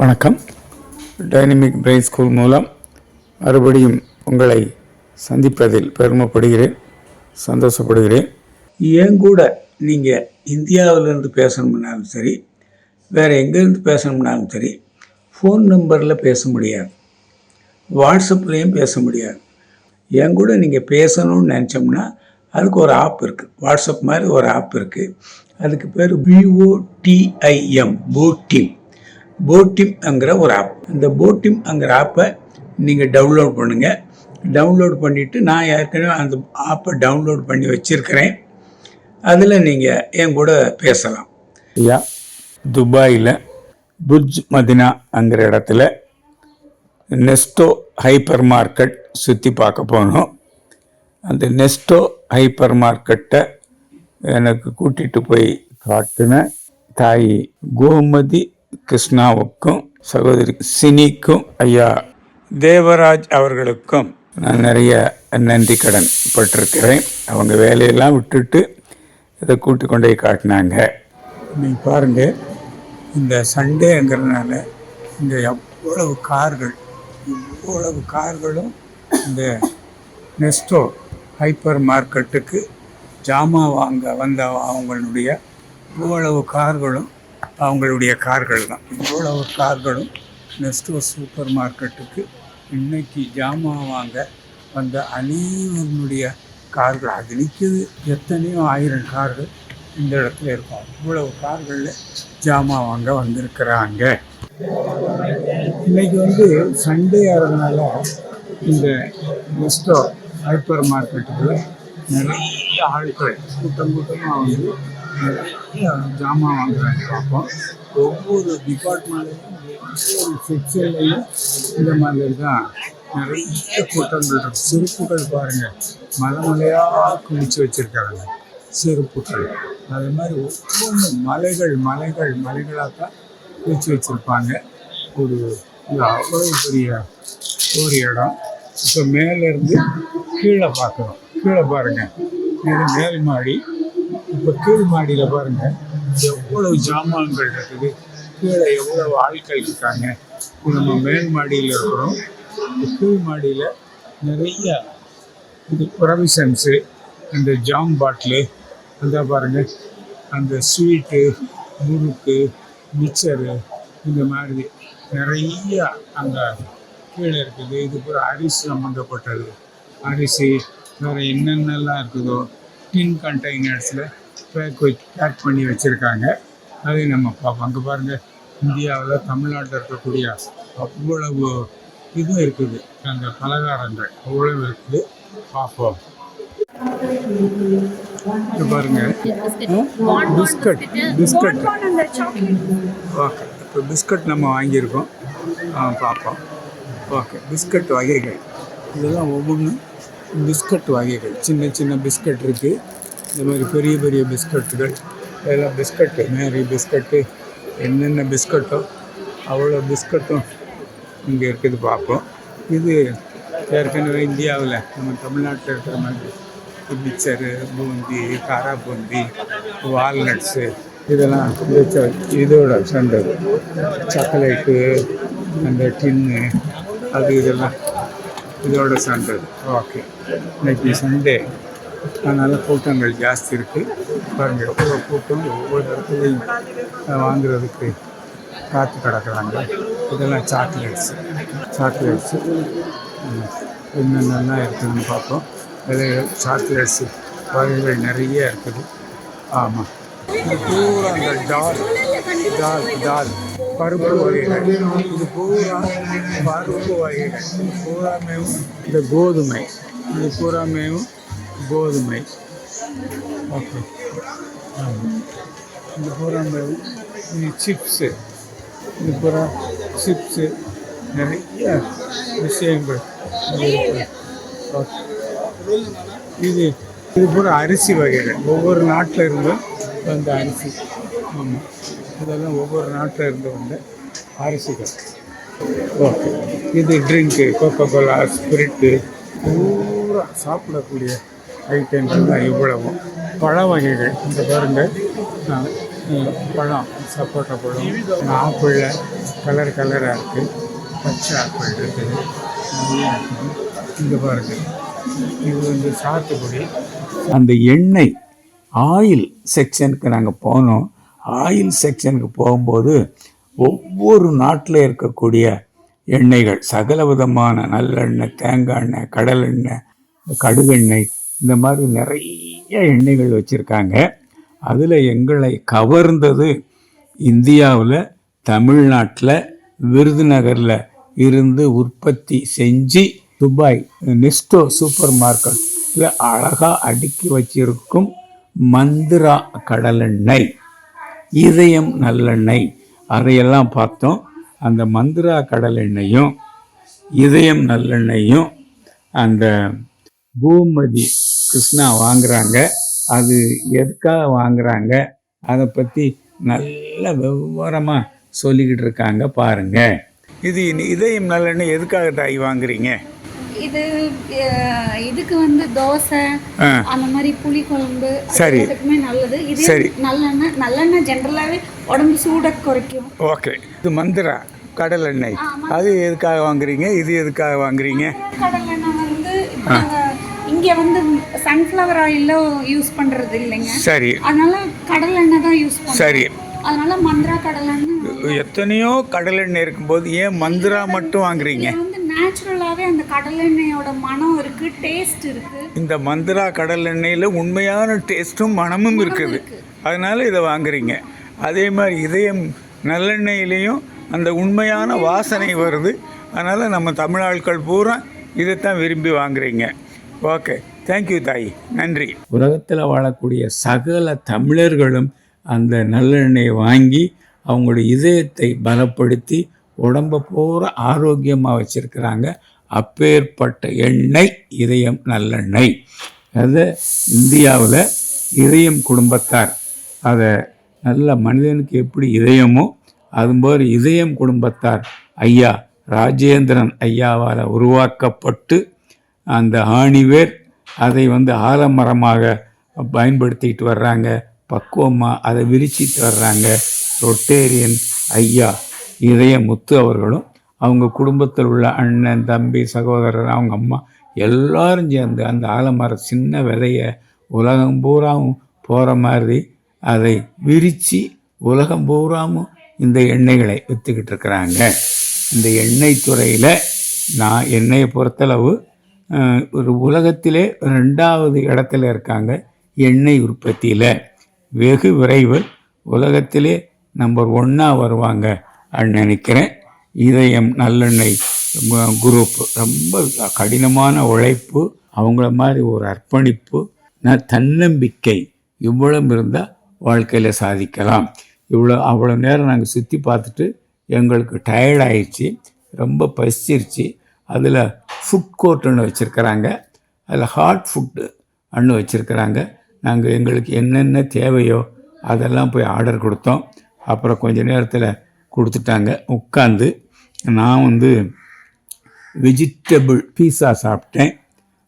வணக்கம். Dynamic brain school மூலம் மறுபடியும் உங்களை சந்திப்பதில் பெருமைப்படுகிறேன் சந்தோஷப்படுகிறேன். ஏன் கூட நீங்கள் இந்தியாவிலேருந்து பேசணும்னாலும் சரி வேறு எங்கேருந்து பேசணும்னாலும் சரி ஃபோன் நம்பரில் பேச முடியாது. வாட்ஸ்அப்லேயும் பேச முடியாது. என் கூட நீங்கள் பேசணும்னு நினச்சோம்னா அதுக்கு ஒரு ஆப் இருக்குது வாட்ஸ்அப் மாதிரி ஒரு ஆப் இருக்குது அதுக்கு பேர் பிஓடிஐஎம் போட்டிம் அங்கிற ஒரு ஆப் இந்த போட்டிம்ங்கிற ஆப்பை நீங்கள் டவுன்லோட் பண்ணுங்கள் டவுன்லோட் பண்ணிவிட்டு நான் ஏற்கனவே அந்த ஆப்பை டவுன்லோட் பண்ணி வச்சுருக்கிறேன். அதில் நீங்கள் என் கூட பேசலாம். ஐயா துபாயில் புஜ் மதினா அங்கிற இடத்துல நெஸ்டோ ஹைப்பர் மார்க்கெட் சுற்றி பார்க்க போனோம். அந்த நெஸ்டோ ஹைப்பர் மார்க்கெட்டை எனக்கு கூட்டிகிட்டு போய் காட்டின தாய் கோமதி கிருஷ்ணாவுக்கும் சகோதரி சினிக்கும் ஐயா. தேவராஜ் அவர்களுக்கும் நான் நிறைய நன்றி கடன் பட்டிருக்கிறேன். அவங்க வேலையெல்லாம் விட்டுட்டு இதை கூட்டி கொண்டு காட்டினாங்க. நீங்கள் பாருங்கள் இந்த சண்டேங்கிறதுனால இந்த எவ்வளவு கார்கள் இவ்வளவு கார்களும் இந்த நெஸ்டோ ஹைப்பர் மார்க்கெட்டுக்கு ஜாமான் வாங்க வந்த அவங்களுடைய இவ்வளவு கார்களும் அவங்களுடைய கார்கள் தான். இவ்வளவு கார்களும் நெஸ்டோ சூப்பர் மார்க்கெட்டுக்கு இன்னைக்கு ஜாமான் வாங்க வந்த அனைவருடைய கார்கள் அது நிற்கிது எத்தனையோ ஆயிரம் கார்கள் இந்த இடத்துல இருக்கும். இவ்வளவு கார்களில் ஜாமான் வாங்க வந்திருக்கிறாங்க. இன்னைக்கு வந்து சண்டே ஆகிறதுனால இந்த நெஸ்டோ ஹைப்பர் மார்க்கெட்டுக்குள்ள நிறைய ஆட்கள் கூட்டம் கூட்டமாக வந்து ஜாமான் வாங்குறாங்க பார்ப்போம் ஒவ்வொரு டிபார்ட்மெண்ட்லையும் ஒவ்வொரு செக்ஷன்லையும் இந்த மாதிரி தான் நிறைய கூட்டங்கள் இருக்கு. செருப்புகள் பாருங்கள் மலை மலையாக குளிச்சு வச்சுருக்காங்க. செருப்புகள் அது மாதிரி ஒவ்வொன்று மலைகள் மலைகள் மலைகளாக தான் குளிச்சு வச்சுருப்பாங்க. ஒரு அவ்வளோ அவ்வளவு பெரிய ஒரு இடம். இப்போ மேலேருந்து கீழே பார்க்குறோம் கீழே பாருங்கள் இது மேல் மாடி இப்போ கீழ் மாடியில் பாருங்கள் எவ்வளவு ஜாமான்கள் இருக்குது. கீழே எவ்வளவு ஆட்கள் இருக்காங்க. இப்போ நம்ம மேல் மாடியில் இருக்கிறோம். கீழ் மாடியில் நிறைய இது ப்ரொவிஷன்ஸு அந்த ஜாம் பாட்டிலு அந்த பாருங்க அந்த ஸ்வீட்டு முறுக்கு மிக்சரு இந்த மாதிரி நிறைய அங்கே கீழே இருக்குது. இது பூரா அரிசி சம்மந்தப்பட்டது அரிசி வேறு என்னென்னலாம் இருக்குதோ டின் கண்டெய்னர்ஸில் பேக் பண்ணி வச்சுருக்காங்க. அதை நம்ம பார்ப்போம் அங்கே பாருங்கள் இந்தியாவில் தமிழ்நாட்டில் இருக்கக்கூடிய அவ்வளவு இது இருக்குது. அந்த பலகாரங்கள் அவ்வளவு இருக்குது. பார்ப்போம். பாருங்க. Biscuit biscuit. ஓகே இப்போ பிஸ்கட் நம்ம வாங்கியிருக்கோம். ஆ, பார்ப்போம். ஓகே பிஸ்கட் வகைகள். இதெல்லாம் ஒவ்வொன்றும் பிஸ்கட் வகைகள். சின்ன சின்ன பிஸ்கட் இருக்குது இந்த மாதிரி பெரிய பெரிய பிஸ்கட்டுகள் இதெல்லாம் பிஸ்கட்டு மேரி பிஸ்கட்டு என்னென்ன பிஸ்கட்டோ அவ்வளோ பிஸ்கட்டும் இங்கே இருக்குது பார்ப்போம். இது ஏற்கனவே இந்தியாவில் நம்ம தமிழ்நாட்டில் இருக்கிற மாதிரி மிக்சரு பூந்தி காரா பூந்தி வால்நட்ஸு இதெல்லாம் இதோட சேர்ந்தது சாக்லேட்டு அந்த டின்னு அது இதெல்லாம் இதோட சண்டது ஓகே இன்னைக்கு சண்டே. அதனால் கூட்டங்கள் ஜாஸ்தி இருக்குது பாருங்கள் எவ்வளோ கூட்டம் ஒவ்வொரு இடத்துலையும் வாங்குறதுக்கு காத்து கிடக்குறாங்க. இதெல்லாம் சாக்லேட்ஸ் சாக்லேட்ஸு என்னென்னலாம் இருக்குதுன்னு பார்ப்போம். விலைகள் சாக்லேட்ஸு வகைகள் நிறைய இருக்குது. ஆமாம் இது பூரா அந்த டால் டால் டால் பருப்பு வகைகள். இது பூரா பருப்பு வகைகள். இது பூராமேவும் இந்த கோதுமை. இது பூராமேவும் கோதுமை ஓகே. இந்த பூரா பூராமேவும் சிப்ஸு. இது பூரா சிப்ஸு நிறைய விஷயங்கள். இது இது பூரா அரிசி வகைகள். ஒவ்வொரு நாட்டில் இருந்தும் வந்த அரிசி. ஆமாம் இதெல்லாம் ஒவ்வொரு நாட்டில் இருந்து வந்த அரிசிகள். ஓகே. இது ட்ரிங்க்கு கோகோ கோலா ஸ்பிரிட்டு பூரா சாப்பிடக்கூடிய ஐட்டங்கள் தான் இவ்வளவும். பழ வகைகள். இந்த பாருங்க. பழம் சப்போட்டா பழம் ஆப்பிளில் கலர் கலராக இருக்குது பச்சை ஆப்பிள் இருக்குது இந்த இருக்குது பாருங்க. இது வந்து சாத்துக்குடி. அந்த எண்ணெய் ஆயில் செக்ஷனுக்கு நாங்கள் போனோம். ஆயில் செக்ஷனுக்கு போகும்போது ஒவ்வொரு நாட்டில் இருக்கக்கூடிய எண்ணெய்கள் சகல விதமான நல்லெண்ணெய் தேங்காய் எண்ணெய் கடலெண்ணெய் கடுகெண்ணெய் இந்த மாதிரி நிறைய எண்ணெய்கள் வச்சுருக்காங்க. அதில் எங்களை கவர்ந்தது இந்தியாவில் தமிழ்நாட்டில் விருதுநகரில் இருந்து உற்பத்தி செஞ்சு துபாய் நெஸ்டோ சூப்பர் மார்க்கெட்டில் அழகாக அடுக்கி வச்சிருக்கும் மந்திரா கடலெண்ணெய் இதயம் நல்லெண்ணெய். அதையெல்லாம் பார்த்தோம். அந்த மந்திரா கடலெண்ணெயும் இதயம் நல்லெண்ணெயும் அந்த பூமதி கிருஷ்ணா வாங்குறாங்க. அது எதுக்காக வாங்குறாங்க? அதை பற்றி நல்ல விவரமாக சொல்லிக்கிட்டு இருக்காங்க பாருங்க. இது இதயம் நல்லெண்ணெய் எதுக்காக தாய் வாங்குறீங்க? இது இதுக்கு வந்து தோசை அந்த மாதிரி புளி குழம்பு சரி. அதுக்குமே நல்லது. இது சரி. நல்லெண்ணெய் நல்லெண்ணெய் ஜென்ரலாகவே உடம்பு சூட குறைக்கும். ஓகே. இது மந்திரா கடலெண்ணெய். அது எதுக்காக வாங்குறீங்க? இது எதுக்காக வாங்குறீங்க? கடலெண்ணெய் வந்து இங்கே வந்து சன்ஃப்ளவர் ஆயிலில் யூஸ் பண்ணுறது இல்லைங்க. சரி. அதனால கடலெண்ணெய் தான் யூஸ் பண்ணுறோம் சரி. அதனால மந்த்ரா கடலெண்ணெய் எத்தனையோ கடலெண்ணெய் இருக்கும்போது ஏன் மந்திரா மட்டும் வாங்குறீங்க? வந்து நேச்சுரலாகவே அந்த கடலெண்ணெயோட மனம் இருக்கு டேஸ்ட் இருக்கு. இந்த மந்திரா கடலெண்ணெயில் உண்மையான டேஸ்ட்டும் மனமும் இருக்குது. அதனால இதை வாங்குறீங்க. அதே மாதிரி இதயம் நல்லெண்ணெயிலையும் அந்த உண்மையான வாசனை. வருது. அதனால் நம்ம தமிழ் ஆட்கள் பூரா இதைத்தான் விரும்பி வாங்குறீங்க. ஓகே தேங்க்யூ தாய். நன்றி. உலகத்தில் வாழக்கூடிய சகல தமிழர்களும் அந்த நல்லெண்ணெயை வாங்கி அவங்களுடைய இதயத்தை பலப்படுத்தி உடம்பை பூரா ஆரோக்கியமாக வச்சுருக்கிறாங்க. அப்பேற்பட்ட எண்ணெய் இதயம் நல்லெண்ணெய். அது இந்தியாவில் இதயம் குடும்பத்தார். அதை நல்ல மனிதனுக்கு எப்படி இதயமோ அதுபோல் இதயம் குடும்பத்தார். ஐயா ராஜேந்திரன் ஐயாவால் உருவாக்கப்பட்டு அந்த ஆணிவேர் அதை வந்து ஆலமரமாக பயன்படுத்திட்டு வர்றாங்க. பக்குவமாக அதை விரிச்சிட்டு வர்றாங்க. ரொட்டேரியன் ஐயா இதய முத்து அவர்களும் அவங்க குடும்பத்தில் உள்ள அண்ணன் தம்பி சகோதரர் அவங்க அம்மா எல்லாரும் சேர்ந்து அந்த ஆலமர சின்ன விதையை உலகம் பூராவும் போகிற மாதிரி அதை விரித்து உலகம் பூராவும் இந்த எண்ணெய்களை விற்றுக்கிட்டு இருக்கிறாங்க. இந்த எண்ணெய் துறையில் நான் எண்ணெயை பொறுத்தளவு ஒரு உலகத்திலே ரெண்டாவது இடத்துல இருக்காங்க எண்ணெய் உற்பத்தியில். வெகு விரைவில் உலகத்திலே நம்பர் ஒன்னாக வருவாங்க அப்படின்னு நினைக்கிறேன். இதயம் நல்லெண்ணெய் குரூப் ரொம்ப கடினமான உழைப்பு அவங்கள மாதிரி ஒரு அர்ப்பணிப்பு நான் தன்னம்பிக்கை இவ்வளவு இருந்தால் வாழ்க்கையில் சாதிக்கலாம். இவ்வளோ அவ்வளோ நேரம் நாங்கள் சுற்றி பார்த்துட்டு எங்களுக்கு டயர்ட் ஆயிடுச்சு ரொம்ப பசிச்சிருச்சு. அதில் ஃபுட் கோர்ட்டுன்னு வச்சுருக்கிறாங்க. அதில் ஹாட் ஃபுட்டு அன்னு வச்சுருக்கிறாங்க. நாங்கள் எங்களுக்கு என்னென்ன தேவையோ அதெல்லாம் போய் ஆர்டர் கொடுத்தோம். அப்புறம் கொஞ்ச நேரத்தில் கொடுத்துட்டாங்க. உட்காந்து நான் வந்து வெஜிடபிள் பீஸா சாப்பிட்டேன்.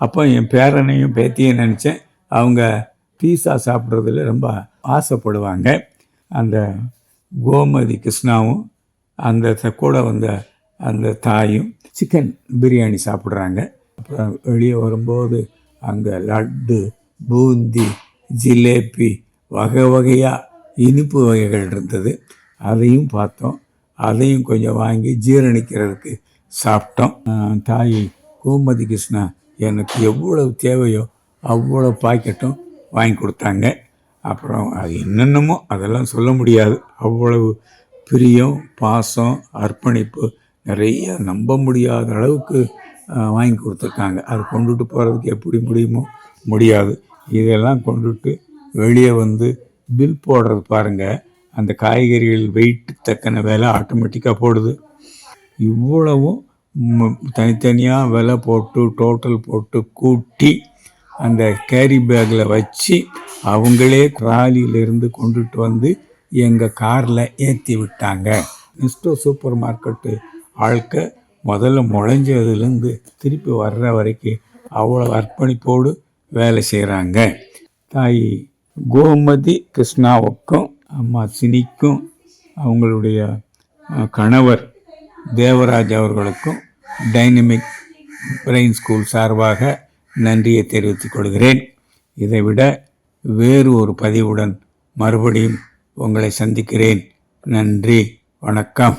அப்போ என் பேரனையும் பேத்தியும் நினச்சேன். அவங்க பீஸா சாப்பிட்றதுல ரொம்ப ஆசைப்படுவாங்க. அந்த கோமதி கிருஷ்ணாவும் அந்த கூட வந்த அந்த தாயும் சிக்கன் பிரியாணி சாப்பிட்றாங்க. அப்புறம் வெளியே வரும்போது அங்கே லட்டு பூந்தி ஜிலேபி வகை வகையாக இனிப்பு வகைகள் இருந்தது. அதையும் பார்த்தோம். அதையும் கொஞ்சம் வாங்கி ஜீரணிக்கிறதுக்கு சாப்பிட்டோம். தாய் கோமதி கிருஷ்ணா எனக்கு எவ்வளவு தேவையோ அவ்வளோ பாக்கெட்டும் வாங்கி கொடுத்தாங்க. அப்புறம் அது என்னென்னமோ அதெல்லாம் சொல்ல முடியாது. அவ்வளவு பிரியம் பாசம் அர்ப்பணிப்பு நிறைய நம்ப முடியாத அளவுக்கு வாங்கி கொடுத்துருக்காங்க. அது கொண்டுட்டு போகிறதுக்கு எப்படி முடியுமோ முடியாது. இதெல்லாம் கொண்டுட்டு வெளியே வந்து பில் போடுறது பாருங்கள் அந்த காய்கறிகள் வெயிட் தக்கன விலை ஆட்டோமேட்டிக்காக போடுது. இவ்வளவும் தனித்தனியாக விலை போட்டு டோட்டல் போட்டு கூட்டி அந்த கேரி பேக்கில் வச்சு அவங்களே ட்ராலியிலிருந்து கொண்டுட்டு வந்து எங்கள் காரில் ஏற்றி விட்டாங்க நெஸ்டோ சூப்பர் மார்க்கெட்டு ஆழ்க்க முதல்ல முளைஞ்சதுலேருந்து திருப்பி வர்ற வரைக்கும் அவ்வளோ அர்ப்பணிப்போடு வேலை செய்கிறாங்க தாய் கோமதி கிருஷ்ணாவுக்கும் அம்மா சினிக்கும் அவங்களுடைய கணவர் தேவராஜ் அவர்களுக்கும் டைனமிக் பிரெயின் ஸ்கூல் சார்பாக நன்றியை தெரிவித்துக் கொள்கிறேன். இதைவிட வேறு ஒரு பதிவுடன் மறுபடியும் உங்களை சந்திக்கிறேன். நன்றி வணக்கம்.